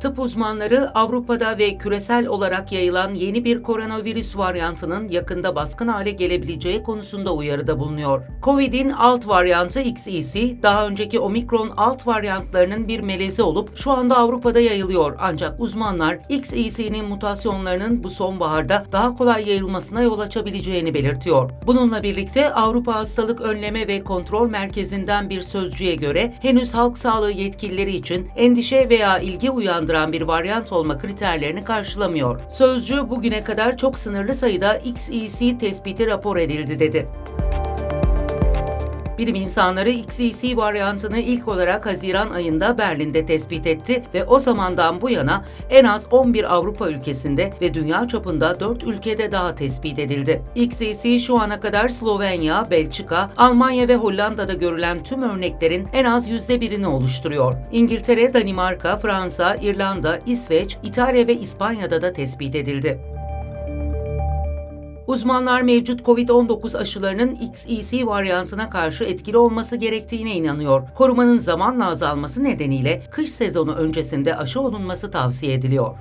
Tıp uzmanları Avrupa'da ve küresel olarak yayılan yeni bir koronavirüs varyantının yakında baskın hale gelebileceği konusunda uyarıda bulunuyor. Covid'in alt varyantı XEC, daha önceki omikron alt varyantlarının bir melezi olup şu anda Avrupa'da yayılıyor. Ancak uzmanlar XEC'nin mutasyonlarının bu sonbaharda daha kolay yayılmasına yol açabileceğini belirtiyor. Bununla birlikte Avrupa Hastalık Önleme ve Kontrol Merkezi'nden bir sözcüye göre henüz halk sağlığı yetkilileri için endişe veya ilgi uyandıran bir varyant olma kriterlerini karşılamıyor. Sözcü bugüne kadar çok sınırlı sayıda XEC tespiti rapor edildi dedi. Bilim insanları XEC varyantını ilk olarak Haziran ayında Berlin'de tespit etti ve o zamandan bu yana en az 11 Avrupa ülkesinde ve dünya çapında 4 ülkede daha tespit edildi. XEC şu ana kadar Slovenya, Belçika, Almanya ve Hollanda'da görülen tüm örneklerin en az %1'ini oluşturuyor. İngiltere, Danimarka, Fransa, İrlanda, İsveç, İtalya ve İspanya'da da tespit edildi. Uzmanlar mevcut COVID-19 aşılarının XEC varyantına karşı etkili olması gerektiğine inanıyor. Korumanın zamanla azalması nedeniyle kış sezonu öncesinde aşı olunması tavsiye ediliyor.